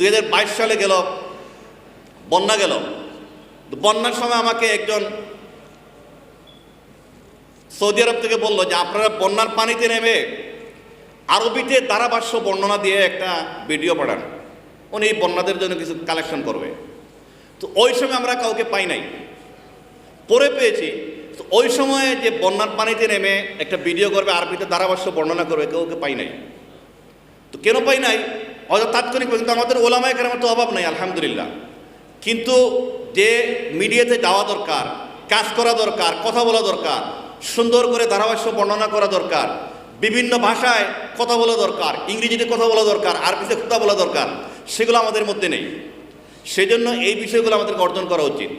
দু হাজার বাইশ সালে গেল, বন্যা গেল। বন্যার সময় আমাকে একজন সৌদি আরব থেকে বলল যে, আপনারা বন্যার পানিতে নেমে আরবিতে ধারাভাষ্য বর্ণনা দিয়ে একটা ভিডিও পাঠান। উনি এই বন্যাদের জন্য কিছু কালেকশন করবে। তো ওই সময় আমরা কাউকে পাই নাই। পরে পেয়েছি। তো ওই সময়ে যে বন্যার পানিতে নেমে একটা ভিডিও করবে, আরবিতে ধারাভাষ্য বর্ণনা করবে কেউ ওকে পাই নাই। তো কেন পাই নাই? হয়তো তাৎক্ষণিক কিন্তু আমাদের ওলামায় কেরামের তো অভাব নাই, আলহামদুলিল্লাহ। কিন্তু যে মিডিয়াতে যাওয়া দরকার, কাজ করা দরকার, কথা বলা দরকার, সুন্দর করে ধারাভাষ্য বর্ণনা করা দরকার, বিভিন্ন ভাষায় কথা বলা দরকার, ইংরেজিতে কথা বলা দরকার, আরবিতে কথা বলা দরকার, সেগুলো আমাদের মধ্যে নেই। সেজন্য এই বিষয়গুলো আমাদেরকে অর্জন করা উচিত।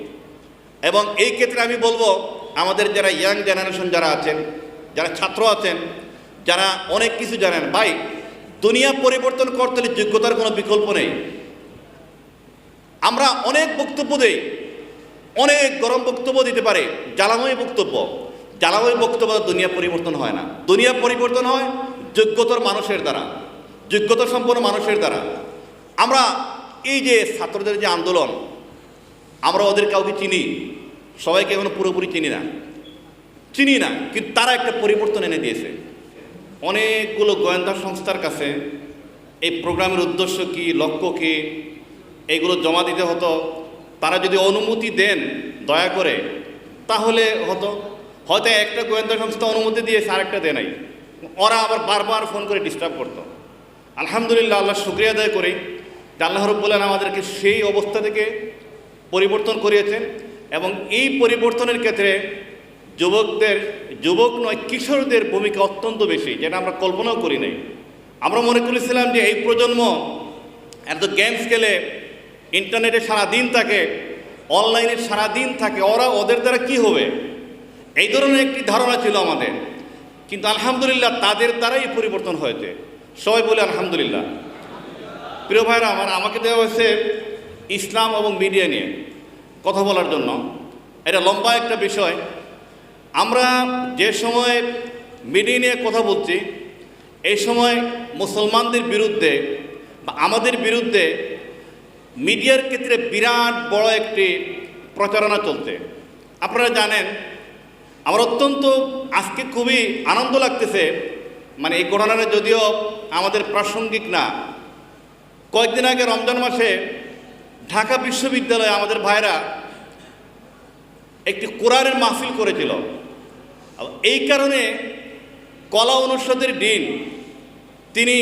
এবং এই ক্ষেত্রে আমি বলব, আমাদের যারা ইয়াং জেনারেশন যারা আছেন, যারা ছাত্র আছেন, যারা অনেক কিছু জানেন, ভাই দুনিয়া পরিবর্তন করতে হলে যোগ্যতার কোনো বিকল্প নেই। আমরা অনেক বক্তব্য দেই, অনেক গরম বক্তব্য দিতে পারে, জ্বালাময় বক্তব্য। জ্বালাময় বক্তব্য দুনিয়া পরিবর্তন হয় না। দুনিয়া পরিবর্তন হয় যোগ্যতার মানুষের দ্বারা, যোগ্যতা সম্পন্ন মানুষের দ্বারা। আমরা এই যে ছাত্রদের যে আন্দোলন, আমরা ওদের কাউকে চিনি, সবাইকে এখনও পুরোপুরি চিনি না। চিনি না, কিন্তু তারা একটা পরিবর্তন এনে দিয়েছে। অনেকগুলো গোয়েন্দা সংস্থার কাছে এই প্রোগ্রামের উদ্দেশ্য কি, লক্ষ্য কি, এগুলো জমা দিতে হতো? তারা যদি অনুমতি দেন, দয়া করে, তাহলে হতো। হয়তো একটা গোয়েন্দা সংস্থা অনুমতি দিয়েছে, আরেকটা দেয় নাই। ওরা আবার বারবার ফোন করে ডিস্টার্ব করতো। আলহামদুলিল্লাহ, আল্লাহ শুক্রিয়া আদায় করি আল্লাহ রব্বুল্লাহ আমাদেরকে সেই অবস্থা থেকে পরিবর্তন করিয়েছেন এবং এই পরিবর্তনের ক্ষেত্রে যুবকদের, যুবক নয়, কিশোরদের ভূমিকা অত্যন্ত বেশি, যেটা আমরা কল্পনাও করি নাই। আমরা মনে করেছিলাম যে এই প্রজন্ম এত গেমস খেলে ইন্টারনেটে সারা দিন থাকে, অনলাইনে সারা দিন থাকে, ওরা ওদের দ্বারা কি হবে? এই ধরনের একটি ধারণা ছিল আমাদের। কিন্তু আলহামদুলিল্লাহ তাদের দ্বারাই পরিবর্তন হয়েছে। সবাই বলে আলহামদুলিল্লাহ। প্রিয় ভাইরা, আমার, আমাকে দেওয়া হয়েছে ইসলাম এবং মিডিয়া নিয়ে কথা বলার জন্য। এটা লম্বা একটা বিষয়। আমরা যে সময় মিডিয়া নিয়ে কথা বলছি, এই সময় মুসলমানদের বিরুদ্ধে বা আমাদের বিরুদ্ধে মিডিয়ার ক্ষেত্রে বিরাট বড় একটি প্রচারণা চলছে। আপনারা জানেন, আমার অত্যন্ত আজকে খুবই আনন্দ লাগতেছে মানে এই ঘটনাটা যদিও আমাদের প্রাসঙ্গিক না। কয়েকদিন আগে রমজান মাসে ঢাকা বিশ্ববিদ্যালয়ে আমাদের ভাইরা একটি কোরআনের মাহফিল করেছিল। এই কারণে কলা অনুষদের ডিন তিনি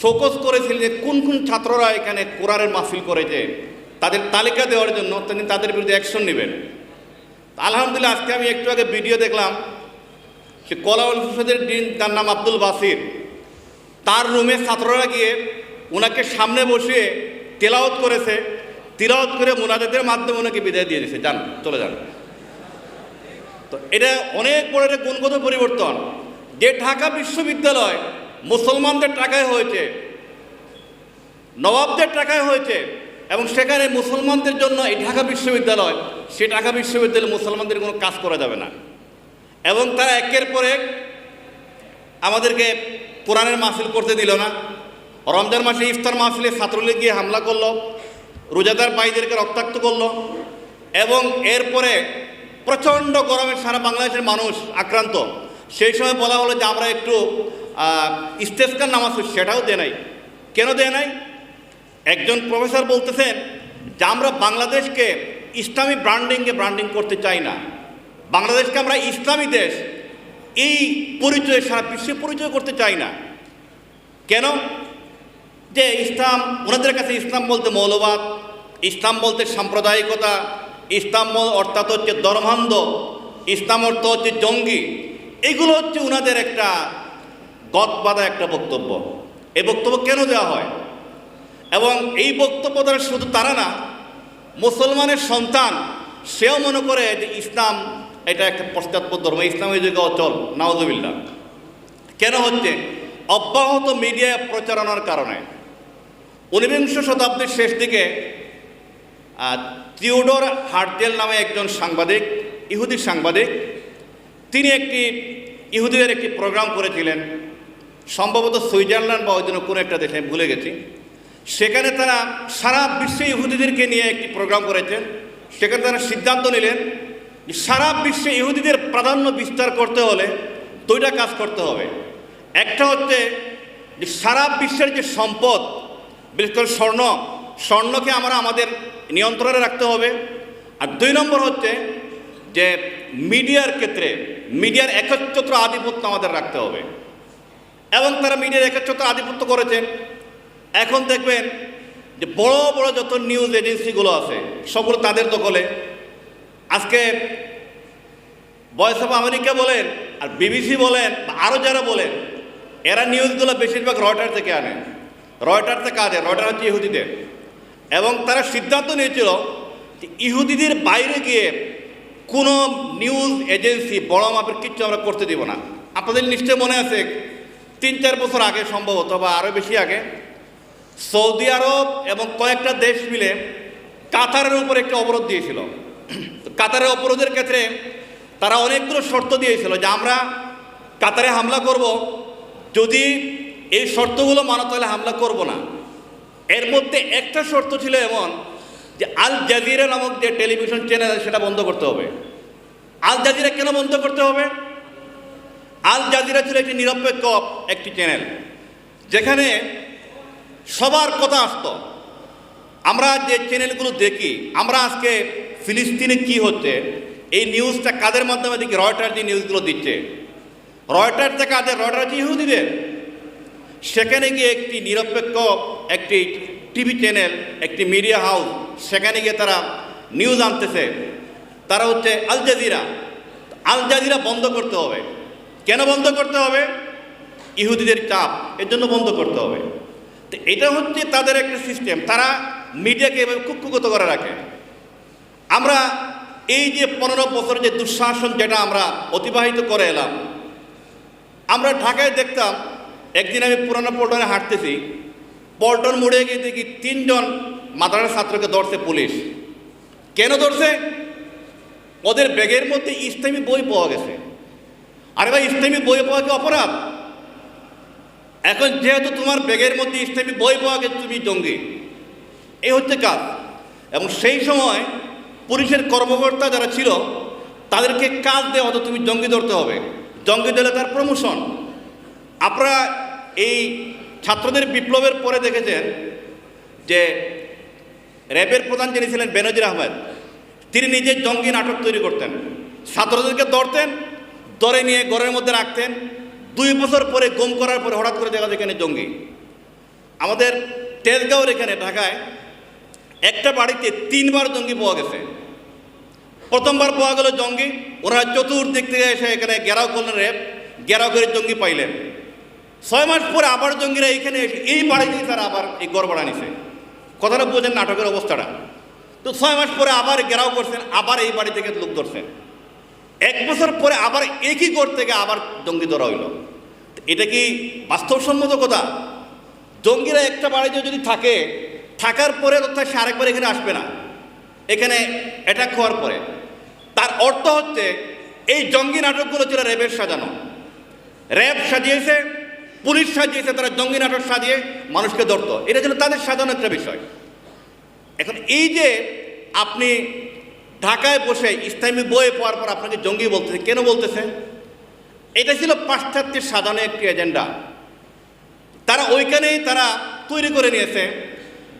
শোকস করেছিলেন যে কোন কোন ছাত্ররা এখানে কোরআনের মাহফিল করেছে, তাদের তালিকা দেওয়ার জন্য তিনি তাদের বিরুদ্ধে অ্যাকশন নেবেন। আলহামদুলিল্লাহ, আজকে আমি একটু আগে ভিডিও দেখলাম সে কলা অনুষদের ডিন তার নাম আব্দুল বাসির। তার রুমে ছাত্ররা গিয়ে ওনাকে সামনে বসিয়ে তেলাওত করেছে। তিলাওত করে মোনাজাতের মাধ্যমে ওনাকে বিদায় দিয়ে দিয়েছে। যান, চলে যান। তো এটা অনেক বড় একটা গুণগত পরিবর্তন। যে ঢাকা বিশ্ববিদ্যালয় মুসলমানদের টাকায় হয়েছে, নবাবদের টাকায় হয়েছে, এবং সেখানে মুসলমানদের জন্য এই ঢাকা বিশ্ববিদ্যালয়, সে ঢাকা বিশ্ববিদ্যালয়ে মুসলমানদের কোনো কাজ করা যাবে না। এবং তারা একের পর এক আমাদেরকে কোরআনের মাহফিল করতে দিল না। রমজান মাসে ইফতার মাহফিলে ছাত্রলীগ গিয়ে হামলা করল, রোজাদার ভাইদেরকে রক্তাক্ত করল, এবং এরপরে প্রচণ্ড গরমে সারা বাংলাদেশের মানুষ আক্রান্ত। সেই সময় বলা হলো যে আমরা একটু ইস্তেস্কার নামাজ সেটাও দেয় নাই। কেন দেয় নাই? একজন প্রফেসর বলতেছেন যে আমরা বাংলাদেশকে ইসলামী ব্র্যান্ডিংয়ে ব্র্যান্ডিং করতে চাই না। বাংলাদেশকে আমরা ইসলামী দেশ, এই পরিচয়, সারা বিশ্বে পরিচয় করতে চাই না। কেন? যে ইসলাম, ওনাদের কাছে ইসলাম বলতে মৌলবাদ, ইসলাম বলতে সাম্প্রদায়িকতা ইসলাম অর্থাৎ হচ্ছে ধর্মান্ধ, ইসলাম অর্থ হচ্ছে জঙ্গি। এগুলো হচ্ছে ওনাদের একটা গত বাঁধা একটা বক্তব্য। এই বক্তব্য কেন দেওয়া হয়? এবং এই বক্তব্য দ্বারা শুধু তারা না, মুসলমানের সন্তান, সেও মনে করে যে ইসলাম এটা একটা পশ্চাৎপদ ধর্ম, ইসলামের যুগে অচল নাওজবিল্লা কেন হচ্ছে? অব্যাহত মিডিয়া প্রচারণার কারণে। ঊনবিংশ শতাব্দীর শেষ দিকে থিওডোর হার্টেল নামে একজন সাংবাদিক ইহুদি সাংবাদিক, তিনি একটি, ইহুদিদের একটি প্রোগ্রাম করেছিলেন। সম্ভবত সুইজারল্যান্ড বা ওই জন্য কোনো একটা দেশে ভুলে গেছি। সেখানে তারা সারা বিশ্বে ইহুদিদেরকে নিয়ে একটি প্রোগ্রাম করেছেন। সেখানে তারা সিদ্ধান্ত নিলেন সারা বিশ্বে ইহুদিদের প্রাধান্য বিস্তার করতে হলে দুইটা কাজ করতে হবে। একটা হচ্ছে যে সারা বিশ্বের যে সম্পদ, বিশেষ করে স্বর্ণ স্বর্ণকে আমরা আমাদের নিয়ন্ত্রণে রাখতে হবে। আর দুই নম্বর হচ্ছে যে মিডিয়ার ক্ষেত্রে, মিডিয়ার একচ্ছত্র আধিপত্য আমাদের রাখতে হবে। এবং তারা মিডিয়ার একচ্ছত্র আধিপত্য করেছেন। এখন দেখবেন যে বড় বড় যত নিউজ এজেন্সিগুলো আছে, সবগুলো তাদের দখলে। আজকে ভয়েস অফ আমেরিকা বলেন, আর বিবিসি বলেন, বা আরও যারা বলেন, এরা নিউজগুলো বেশিরভাগ রয়টার থেকে আনে রয়টার থেকে আনে রয়টার হচ্ছে ইহুদিদের। এবং তারা সিদ্ধান্ত নিয়েছিল ইহুদিদের বাইরে গিয়ে কোনো নিউজ এজেন্সি বড় মাপের কিচ্ছু আমরা করতে দিব না। আপনাদের নিশ্চয় মনে আছে, তিন চার বছর আগে সম্ভবত বা আরও বেশি আগে, সৌদি আরব এবং কয়েকটা দেশ মিলে কাতারের উপর একটি অবরোধ দিয়েছিল। কাতারের অবরোধের ক্ষেত্রে তারা অনেকগুলো শর্ত দিয়েছিল যে আমরা কাতারে হামলা করব, যদি এই শর্তগুলো মানো তাহলে হামলা করব না। এর মধ্যে একটা শর্ত ছিল এমন যে আল জাজিরা নামক যে টেলিভিশন চ্যানেল সেটা বন্ধ করতে হবে। আল জাজিরা কেন বন্ধ করতে হবে? আল জাজিরা ছিল একটি নিরপেক্ষ একটি চ্যানেল, যেখানে সবার কথা আসতো। আমরা যে চ্যানেলগুলো দেখি, আমরা আজকে ফিলিস্তিনে কি হচ্ছে, এই নিউজটা কাদের মাধ্যমে দেখি? রয়টার যে নিউজগুলো দিচ্ছে। রয়টারটা কাদের? রয়টার যে ইহুদিদের। সেখানে গিয়ে একটি নিরপেক্ষ একটি টিভি চ্যানেল, একটি মিডিয়া হাউস সেখানে গিয়ে তারা নিউজ আনতেছে। তারা হচ্ছে আল জাজিরা আল জাজিরা বন্ধ করতে হবে। কেন বন্ধ করতে হবে? ইহুদিদের চাপ, এর জন্য বন্ধ করতে হবে। তো এটা হচ্ছে তাদের একটা সিস্টেম তারা মিডিয়াকে এভাবে কুক্ষুগত করে রাখে। আমরা এই যে পনেরো বছর যে দুঃশাসন যেটা আমরা অতিবাহিত করে এলাম, আমরা ঢাকায় দেখতাম একদিন আমি পুরানো পল্টনে হাঁটতেছি, পল্টন মোড়ে গিয়ে দেখি তিনজন মাদ্রাসার ছাত্রকে ধরছে পুলিশ। কেন ধরছে? ওদের ব্যাগের মধ্যে ইসলামী বই পাওয়া গেছে। আরে ভাই, ইসলামী বই পাওয়া কি অপরাধ? এখন যেহেতু তোমার ব্যাগের মধ্যে ইসলামী বই পাওয়া গেছে, তুমি জঙ্গি। এই হচ্ছে কাজ। এবং সেই সময় পুলিশের কর্মকর্তা যারা ছিল, তাদেরকে কাজ দেওয়া হতো, তুমি জঙ্গি ধরতে হবে। জঙ্গি দিলে তার প্রমোশন আপনারা এই ছাত্রদের বিপ্লবের পরে দেখেছেন যে র্যাবের প্রধান যিনি ছিলেন বেনজির আহমেদ, তিনি নিজে জঙ্গি নাটক তৈরি করতেন। ছাত্রদেরকে ধরতেন ধরে নিয়ে ঘরের মধ্যে রাখতেন। দুই বছর পরে গম করার পরে হঠাৎ করে দেখা যায় এখানে জঙ্গি। আমাদের তেজগাঁওর এখানে, ঢাকায় একটা বাড়িতে তিনবার জঙ্গি পাওয়া গেছে। প্রথমবার পাওয়া গেল জঙ্গি। ওনারা চতুর্দিক থেকে এসে এখানে গেরাও করলেন র্যাব। গেরাও করে জঙ্গি পাইলেন। ছয় মাস পরে আবার জঙ্গিরা এখানে এসে, এই বাড়িতেই তারা আবার এই গড়বড়া নিছে। কথাটা বোঝেন নাটকের অবস্থাটা। তো ছয় মাস পরে আবার গেরাও করছেন, আবার এই বাড়ি থেকে লোক ধরছেন। এক বছর পরে আবার একই গড় থেকে আবার জঙ্গি ধরা হইল। এটা কি বাস্তবসম্মত কথা? জঙ্গিরা একটা বাড়িতে যদি থাকে, থাকার পরে অর্থাৎ সে আরেকবার এখানে আসবে না। এখানে অ্যাটাক হওয়ার পরে। তার অর্থ হচ্ছে, এই জঙ্গি নাটকগুলো ছিল র্যাবের সাজানো। র্যাব সাজিয়েছে পুলিশ সাজিয়েছে, তারা জঙ্গি নাটক সাজিয়ে মানুষকে ধরত। এটা ছিল তাদের সাজানো একটা বিষয়। এখন এই যে আপনি ঢাকায় বসে ইসলামী বইয়ে পড়ার পর আপনাকে জঙ্গি বলতেছে, কেন বলতেছে? এটা ছিল পাশ্চাত্যের সাজানো একটি এজেন্ডা তারা ওইখানেই তারা তৈরি করে নিয়েছে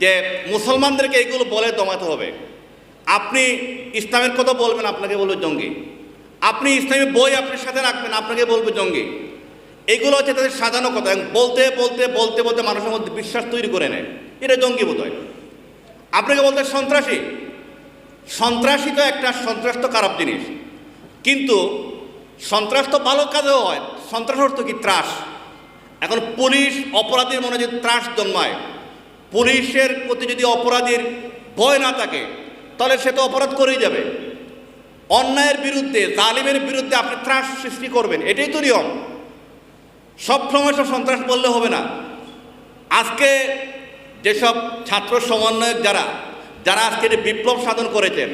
যে মুসলমানদেরকে এগুলো বলে দমাতে হবে। আপনি ইসলামের কথা বলবেন, আপনাকে বলবে জঙ্গি। আপনি ইসলামী বই আপনার সাথে রাখবেন, আপনাকে বলবে জঙ্গি। এগুলো হচ্ছে তাদের সাজানো কথা। বলতে বলতে বলতে বলতে মানুষের মধ্যে বিশ্বাস তৈরি করে নেয়। এটা জঙ্গি বোধ হয়। আপনাকে বলতে সন্ত্রাসী। সন্ত্রাসী তো একটা সন্ত্রাস তো খারাপ জিনিস। কিন্তু সন্ত্রাস তো ভালো কাজেও হয়। সন্ত্রাস অর্থ কি? ত্রাস। এখন পুলিশ অপরাধীর মনে যদি ত্রাস জন্মায়, পুলিশের প্রতি যদি অপরাধীর ভয় না থাকে, তাহলে সে তো অপরাধ করেই যাবে। অন্যায়ের বিরুদ্ধে, জালিমের বিরুদ্ধে আপনি ত্রাস সৃষ্টি করবেন। এটাই তো নিয়ম। সব সময় সব সন্ত্রাস বললে হবে না। আজকে যেসব ছাত্র সমন্বয়ক যারা যারা আজকে যে বিপ্লব সাধন করেছেন,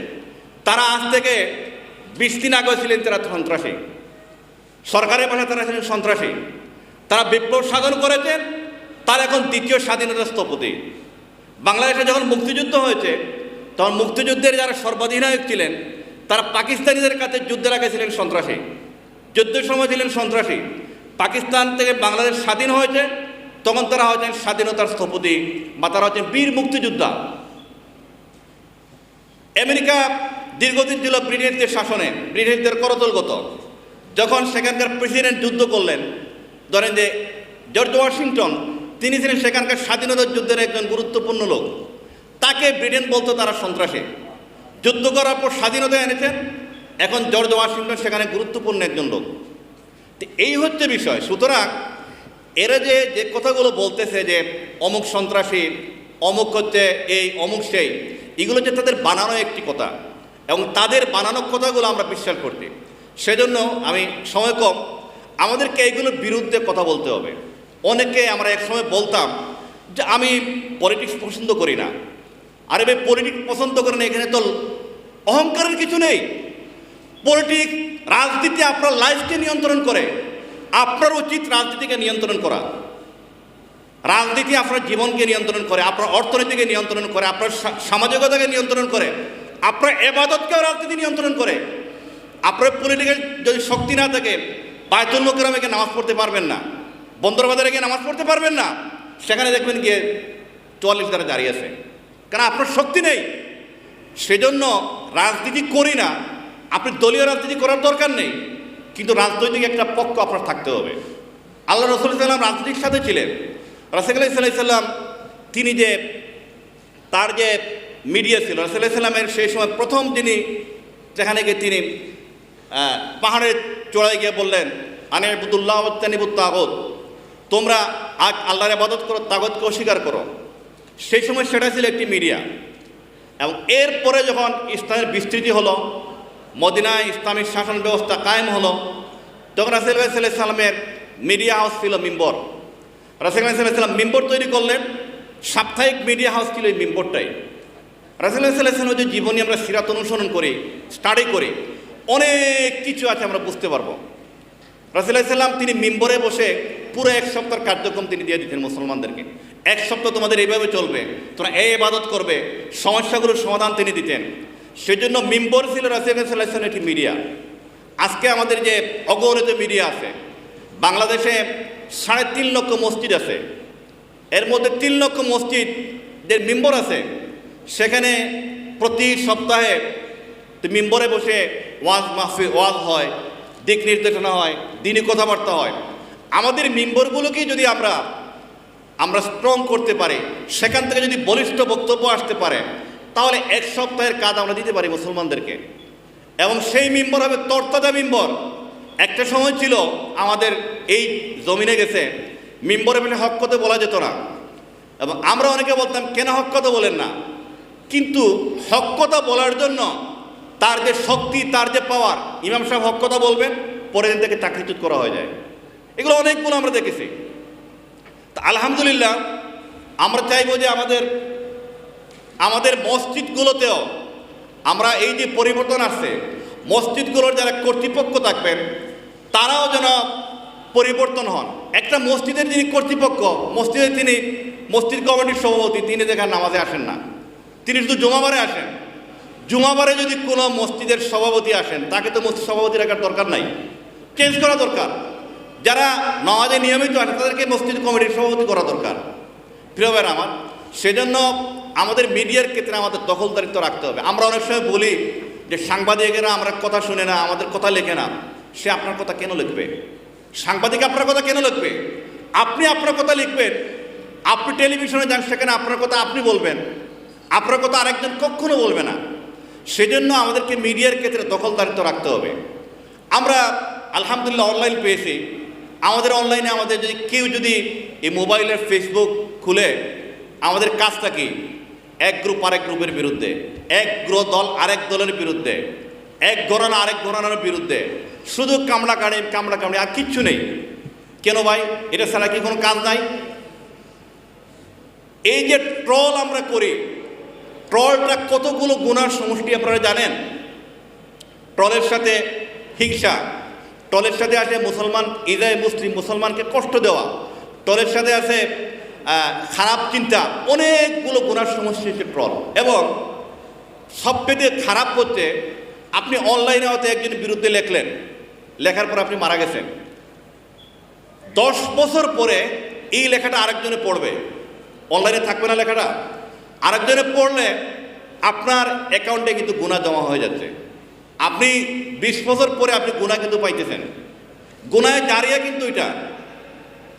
তারা আজ থেকে বিশ দিন আগে ছিলেন তারা সন্ত্রাসী। সরকারের পাশে তারা ছিলেন সন্ত্রাসী। তারা বিপ্লব সাধন করেছেন, তার এখন দ্বিতীয় স্বাধীনতা স্থপতি। বাংলাদেশে যখন মুক্তিযুদ্ধ হয়েছে, তখন মুক্তিযুদ্ধের যারা সর্বাধিনায়ক ছিলেন, তারা পাকিস্তানিদের কাছে যুদ্ধের আগে ছিলেন সন্ত্রাসী। যুদ্ধের সময় ছিলেন সন্ত্রাসী। পাকিস্তান থেকে বাংলাদেশ স্বাধীন হয়েছে, তখন তারা হয়েছেন স্বাধীনতার স্থপতি বা তারা হচ্ছেন বীর মুক্তিযোদ্ধা। আমেরিকা দীর্ঘদিন ছিল ব্রিটিশদের শাসনে, ব্রিটিশদের করতলগত। যখন সেখানকার প্রেসিডেন্ট যুদ্ধ করলেন, ধরেন যে জর্জ ওয়াশিংটন, তিনি ছিলেন সেখানকার স্বাধীনতা যুদ্ধের একজন গুরুত্বপূর্ণ লোক। তাকে ব্রিটেন বলতো তারা সন্ত্রাসী। যুদ্ধ করার পর স্বাধীনতা এনেছেন, এখন জর্জ ওয়াশিংটন সেখানে গুরুত্বপূর্ণ একজন লোক। এই হচ্ছে বিষয়। সুতরাং এরা যে যে কথাগুলো বলতেছে যে, অমুক সন্ত্রাসী, অমুক হচ্ছে এই, অমুক সেই, এগুলো যে তাদের বানানো একটি কথা এবং তাদের বানানো কথাগুলো আমরা বিশ্বাস করছি সেজন্য আমি সময় কম, আমাদেরকে এইগুলোর বিরুদ্ধে কথা বলতে হবে। অনেকে আমরা একসময় বলতাম যে, আমি পলিটিক্স পছন্দ করি না। আরে ভাই, পলিটিক্স পছন্দ করেন এখানে তো অহংকারের কিছু নেই। পলিটিক্স রাজনীতি আপনার লাইফকে নিয়ন্ত্রণ করে, আপনার উচিত রাজনীতিকে নিয়ন্ত্রণ করা। রাজনীতি আপনার জীবনকে নিয়ন্ত্রণ করে, আপনার অর্থনীতিকে নিয়ন্ত্রণ করে, আপনার সামাজিকতাকে নিয়ন্ত্রণ করে, আপনার এবাদতকেও রাজনীতি নিয়ন্ত্রণ করে। আপনার পলিটিক্যাল যদি শক্তি না থাকে বায়তুল মোকরামে গিয়ে নামাজ পড়তে পারবেন না, বন্দরবাজারে গিয়ে নামাজ পড়তে পারবেন না, সেখানে দেখবেন গিয়ে চুয়াল্লিশ দ্বারা দাঁড়িয়ে আছে। কারণ আপনার শক্তি নেই। সেজন্য রাজনীতি করি না আপনি দলীয় রাজনীতি করার দরকার নেই, কিন্তু রাজনৈতিক একটা পক্ষ আপনার থাকতে হবে। আল্লাহ রসুল সাল্লাম রাজনীতির সাথে ছিলেন। রাসেকাল্লাহ সাল্লাহ সাল্লাম তিনি যে, তার যে মিডিয়া ছিল রাসেল্লাহ সাল্লামের সেই সময় প্রথম তিনি যেখানে গিয়ে তিনি পাহাড়ের চড়াই গিয়ে বললেন, আনে বুদুল্লাহ তানিবুত তাগত, তোমরা আজ আল্লাহর আবাদত করো, তাগতকে অস্বীকার করো। সেই সময় সেটা ছিল একটি মিডিয়া। এবং এরপরে যখন ইসলামের বিস্তৃতি হলো মদিনায় ইসলামিক শাসন ব্যবস্থা কায়েম হলো। তখন রাসেল সাল্লামের মিডিয়া হাউস ছিল মিম্বর। রাসেল সাল্লাম মিম্বর তৈরি করলেন। সাপ্তাহিক মিডিয়া হাউস ছিল এই মিম্বরটাই। রাসেল্লাহ সাল্লাহ যে জীবনী আমরা সিরাত অনুসরণ করি স্টাডি করি, অনেক কিছু আছে আমরা বুঝতে পারব। রাসুল্লাহ সাল্লাম তিনি মিম্বরে বসে পুরো এক সপ্তাহ কার্যক্রম তিনি দিয়ে দিতেন মুসলমানদেরকে। এক সপ্তাহ তোমাদের এইভাবে চলবে, তোমরা এই ইবাদত করবে, সমস্যাগুলোর সমাধান তিনি দিতেন। সেজন্য মিম্বর ছিল সাল্লাহ একটি মিডিয়া। আজকে আমাদের যে অগণিত মিডিয়া আছে, বাংলাদেশে সাড়ে তিন লক্ষ মসজিদ আছে। এর মধ্যে তিন লক্ষ মসজিদ যে মেম্বর আছে। সেখানে প্রতি সপ্তাহে মেম্বরে বসে ওয়াজ মাহফি, ওয়াজ হয়, দিক নির্দেশনা হয় দিনই কথাবার্তা হয়। আমাদের মেম্বরগুলোকেই যদি আমরা আমরা স্ট্রং করতে পারি, সেখান থেকে যদি বলিষ্ঠ বক্তব্য আসতে পারে তাহলে এক সপ্তাহের কাজ আমরা দিতে পারি মুসলমানদেরকে। এবং সেই মেম্বর হবে তরতাজা মেম্বর। একটা সময় ছিল আমাদের এই জমিনে গেছে মেম্বরে মানে হক কথা বলা যেত না। এবং আমরা অনেকে বলতাম, কেন হক কথা বলেন না? কিন্তু হক কথা বলার জন্য তার যে শক্তি, তার যে পাওয়ার ইমাম সাহেব হক কথা বলবেন, পরের দিন থেকে চাকরিচ্যুত করা হয়ে যায়। এগুলো অনেকগুলো আমরা দেখেছি। তা আলহামদুলিল্লাহ, আমরা চাইব যে আমাদের আমাদের মসজিদগুলোতেও আমরা এই যে পরিবর্তন আসছে, মসজিদগুলোর যারা কর্তৃপক্ষ থাকবেন, তারাও যেন পরিবর্তন হন। একটা মসজিদের যিনি কর্তৃপক্ষ মসজিদে তিনি মসজিদ কমিটির সভাপতি, তিনি যেখানে নামাজে আসেন না। তিনি শুধু জুমাবারে আসেন। জুমাবারে যদি কোনো মসজিদের সভাপতি আসেন, তাকে তো মসজিদ সভাপতি রাখার দরকার নাই। চেঞ্জ করা দরকার। যারা নামাজে নিয়মিত আসে তাদেরকে মসজিদ কমিটির সভাপতি করা দরকার। প্রিয় ভাইয়ের আমার, সেজন্য আমাদের মিডিয়ার ক্ষেত্রে আমাদের দখলদারিত্ব রাখতে হবে। আমরা অনেক সময় বলি যে সাংবাদিকেরা আমরা কথা শুনে না, আমাদের কথা লেখে না। সে আপনার কথা কেন লিখবে? সাংবাদিক আপনার কথা কেন লিখবে? আপনি আপনার কথা লিখবেন। আপনি টেলিভিশনে যান, সেখানে আপনার কথা আপনি বলবেন। আপনার কথা আরেকজন কখনো বলবে না। সেজন্য আমাদেরকে মিডিয়ার ক্ষেত্রে দখলদারিত্ব রাখতে হবে। আমরা আলহামদুলিল্লাহ অনলাইন পেয়েছি। আমাদের অনলাইনে আমাদের যদি কেউ যদি এই মোবাইলের ফেসবুক খুলে, আমাদের কাজটা কি? এক গ্রুপ আরেক গ্রুপের বিরুদ্ধে, এক গ্রহ দল আরেক দলের বিরুদ্ধে, এক ঘরানা আরেক ঘরানার বিরুদ্ধে। শুধু কামড়া কাড়ি কামড়া কামড়ি, আর কিচ্ছু নেই। কেন ভাই? এটা ছাড়া কি কোনো কাজ নাই? এই যে ট্রল আমরা করি, ট্রলটা কতগুলো গুণার সমষ্টি আপনারা জানেন? ট্রলের সাথে হিংসা, ট্রলের সাথে আছে মুসলমান ইজায় মুসলিম, মুসলমানকে কষ্ট দেওয়া, ট্রলের সাথে আছে খারাপ চিন্তা, অনেকগুলো গুণার সমস্যা হচ্ছে ট্রল এবং সবচেয়ে খারাপ হচ্ছে, আপনি অনলাইনে হয়তো একজনের বিরুদ্ধে লেখলেন, লেখার পর আপনি মারা গেছেন। দশ বছর পরে এই লেখাটা আরেকজনে পড়বে। অনলাইনে থাকবে না লেখাটা। আরেকজনে পড়লে আপনার অ্যাকাউন্টে কিন্তু গুণা জমা হয়ে যাচ্ছে। আপনি বিশ বছর পরে আপনি গুণা কিন্তু পাইতেছেন। গুনায় জারিয়া কিন্তু এটা।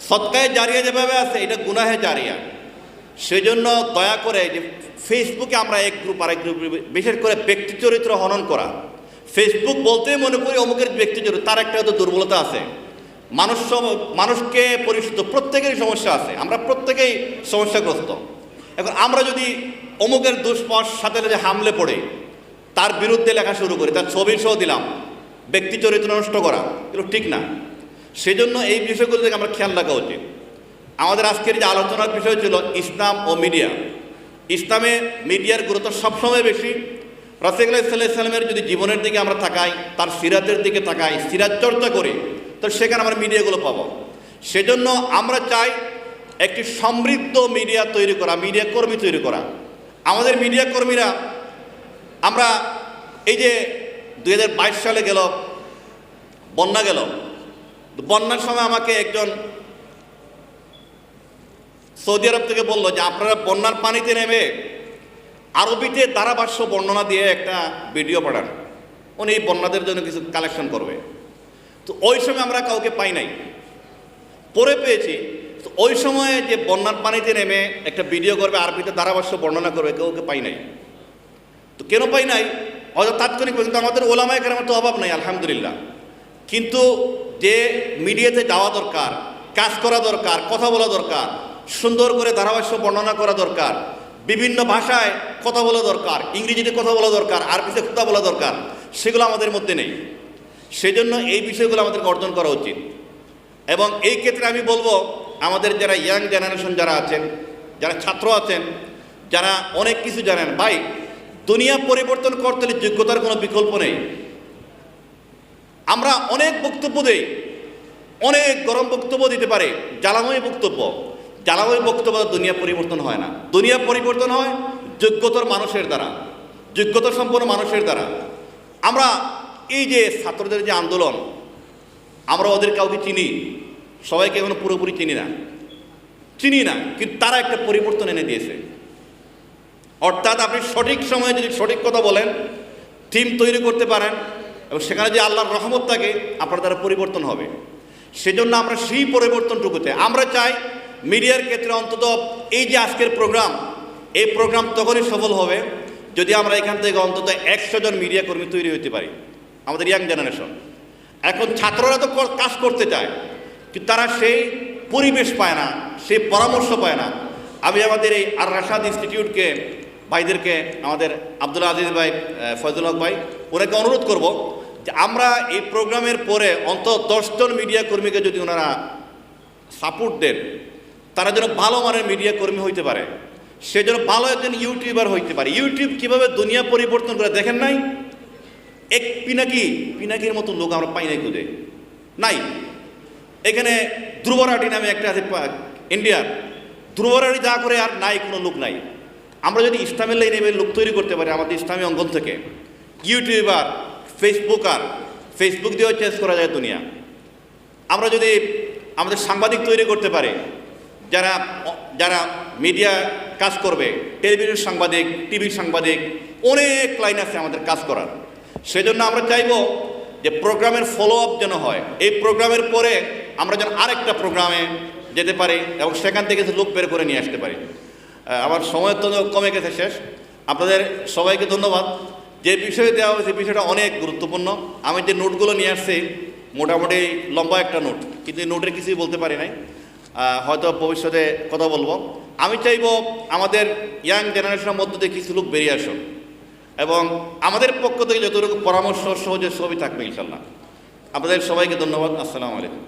সৎকায় জারিয়া যেভাবে আছে, এটা গুনাহে জারিয়া। সেই জন্য দয়া করে যে ফেসবুকে আমরা এক গ্রুপ আরেক গ্রুপ বিশেষ করে ব্যক্তি চরিত্র হনন করা। ফেসবুক বলতেই মনে করি অমুকের ব্যক্তি চরিত্র, তার একটা হয়তো দুর্বলতা আছে। মানুষ মানুষকে পরিশুদ্ধ, প্রত্যেকেরই সমস্যা আছে। আমরা প্রত্যেকেই সমস্যাগ্রস্ত। এখন আমরা যদি অমুকের দুষ্পর্শ সাথে সাথে হামলে পড়ে, তার বিরুদ্ধে লেখা শুরু করি, তার ছবি সহ দিলাম, ব্যক্তি চরিত্র নষ্ট করা, এগুলো ঠিক না। সেজন্য এই বিষয়গুলো থেকে আমরা খেয়াল রাখা উচিত। আমাদের আজকের যে আলোচনার বিষয় ছিল ইসলাম ও মিডিয়া। ইসলামে মিডিয়ার গুরুত্ব সবসময় বেশি। রাসেগুল্লাহ সাল্লাহ সাল্লামের যদি জীবনের দিকে আমরা তাকাই, তার সিরাতের দিকে তাকাই, সিরাত চর্চা করি, তো সেখানে আমরা মিডিয়াগুলো পাবো। সেজন্য আমরা চাই একটি সমৃদ্ধ মিডিয়া তৈরি করা, মিডিয়া কর্মী তৈরি করা। আমাদের মিডিয়া কর্মীরা, আমরা এই যে দু হাজার বাইশ সালে গেল, বন্যা গেল তো বন্যার সময় আমাকে একজন সৌদি আরব থেকে বলল যে, আপনারা বন্যার পানিতে নেমে আরবিতে ধারাভাষ্য বর্ণনা দিয়ে একটা ভিডিও পাঠান। উনি এই বন্যাদের জন্য কিছু কালেকশন করবে। তো ওই সময় আমরা কাউকে পাই নাই। পরে পেয়েছি। তো ওই সময়ে যে বন্যার পানিতে নেমে একটা ভিডিও করবে, আরবিতে ধারাভাষ্য বর্ণনা করবে, কাউকে পাই নাই। তো কেন পাই নাই? হয়তো তাৎক্ষণিক কিন্তু আমাদের ওলামায় কেরামের তো অভাব নাই, আলহামদুলিল্লাহ। কিন্তু যে মিডিয়াতে যাওয়া দরকার, কাজ করা দরকার, কথা বলা দরকার, সুন্দর করে ধারাভাষ্য বর্ণনা করা দরকার, বিভিন্ন ভাষায় কথা বলা দরকার, ইংরেজিতে কথা বলা দরকার, আরবিতে কথা বলা দরকার, সেগুলো আমাদের মধ্যে নেই। সেজন্য এই বিষয়গুলো আমাদের অর্জন করা উচিত। এবং এই ক্ষেত্রে আমি বলব, আমাদের যারা ইয়াং জেনারেশন যারা আছেন, যারা ছাত্র আছেন, যারা অনেক কিছু জানেন, ভাই, দুনিয়া পরিবর্তন করতে হলে যোগ্যতার কোনো বিকল্প নেই। আমরা অনেক বক্তব্য দেই। অনেক গরম বক্তব্য দিতে পারে। জ্বালাময় বক্তব্য। জ্বালাময় বক্তব্য দুনিয়া পরিবর্তন হয় না। দুনিয়া পরিবর্তন হয় যোগ্যতার মানুষের দ্বারা। যোগ্যতা সম্পন্ন মানুষের দ্বারা। আমরা এই যে ছাত্রদের যে আন্দোলন, আমরা ওদের কাউকে চিনি। সবাইকে এখনও পুরোপুরি চিনি না। চিনি না, কিন্তু তারা একটা পরিবর্তন এনে দিয়েছে। অর্থাৎ আপনি সঠিক সময়ে যদি সঠিক কথা বলেন টিম তৈরি করতে পারেন এবং সেখানে যে আল্লাহর রহমত থাকে, আপনার দ্বারা পরিবর্তন হবে। সেজন্য আমরা সেই পরিবর্তনটুকু চাই আমরা চাই মিডিয়ার ক্ষেত্রে অন্তত এই যে আজকের প্রোগ্রাম, এই প্রোগ্রাম তখনই সফল হবে যদি আমরা এখান থেকে অন্তত একশো জন মিডিয়া কর্মী তৈরি হতে পারি, আমাদের ইয়াং জেনারেশন। এখন ছাত্ররা তো কাজ করতে চায়, কিন্তু তারা সেই পরিবেশ পায় না, সেই পরামর্শ পায় না। আমি আমাদের এই আর রাশাদ ইনস্টিটিউটকে, ভাইদেরকে, আমাদের আব্দুল আজিজ ভাই ফয়জুল হক ভাই, ওনাকে অনুরোধ করব আমরা এই প্রোগ্রামের পরে অন্তত দশজন মিডিয়া কর্মীকে যদি ওনারা সাপোর্ট দেন, তারা যেন ভালো মানের মিডিয়া কর্মী হইতে পারে, সে যেন ভালো একজন ইউটিউবার হইতে পারে। ইউটিউব কীভাবে দুনিয়া পরিবর্তন করে দেখেন নাই? এক পিনাকি, পিনাকির মতো লোক আমরা পাই নাই খুঁজে নাই। এখানে ধ্রুবরাটি নামে একটা আছে ইন্ডিয়ার। ধ্রুবরাটি যা করে আর নাই, কোনো লোক নাই। আমরা যদি ইসলামের লাইনে লোক তৈরি করতে পারি, আমাদের ইসলামী অঙ্গন থেকে, ইউটিউবার ফেসবুকার ফেসবুক দিয়েও চেঞ্জ করা যায় দুনিয়া। আমরা যদি আমাদের সাংবাদিক তৈরি করতে পারি, যারা যারা মিডিয়া কাজ করবে টেলিভিশন সাংবাদিক টিভির সাংবাদিক, অনেক লাইন আছে আমাদের কাজ করার। সেজন্য আমরা চাইব যে প্রোগ্রামের ফলো আপ যেন হয়। এই প্রোগ্রামের পরে আমরা যেন আরেকটা প্রোগ্রামে যেতে পারি এবং সেখান থেকে কিছু লোক বের করে নিয়ে আসতে পারি। আমার সময় তো কমে গেছে শেষ। আপনাদের সবাইকে ধন্যবাদ। যে বিষয়ে দেওয়া হয়েছে, বিষয়টা অনেক গুরুত্বপূর্ণ। আমি যে নোটগুলো নিয়ে আসছি, মোটামুটি লম্বা একটা নোট, কিন্তু নোটের কিছুই বলতে পারি নাই। হয়তো ভবিষ্যতে কথা বলব। আমি চাইব আমাদের ইয়াং জেনারেশনের মধ্য দিয়ে কিছু লোক বেরিয়ে আসুন এবং আমাদের পক্ষ থেকে যতটুকু পরামর্শ সহজে সবই থাকবে, ইনশাল্লাহ। আপনাদের সবাইকে ধন্যবাদ। আসসালামু আলাইকুম।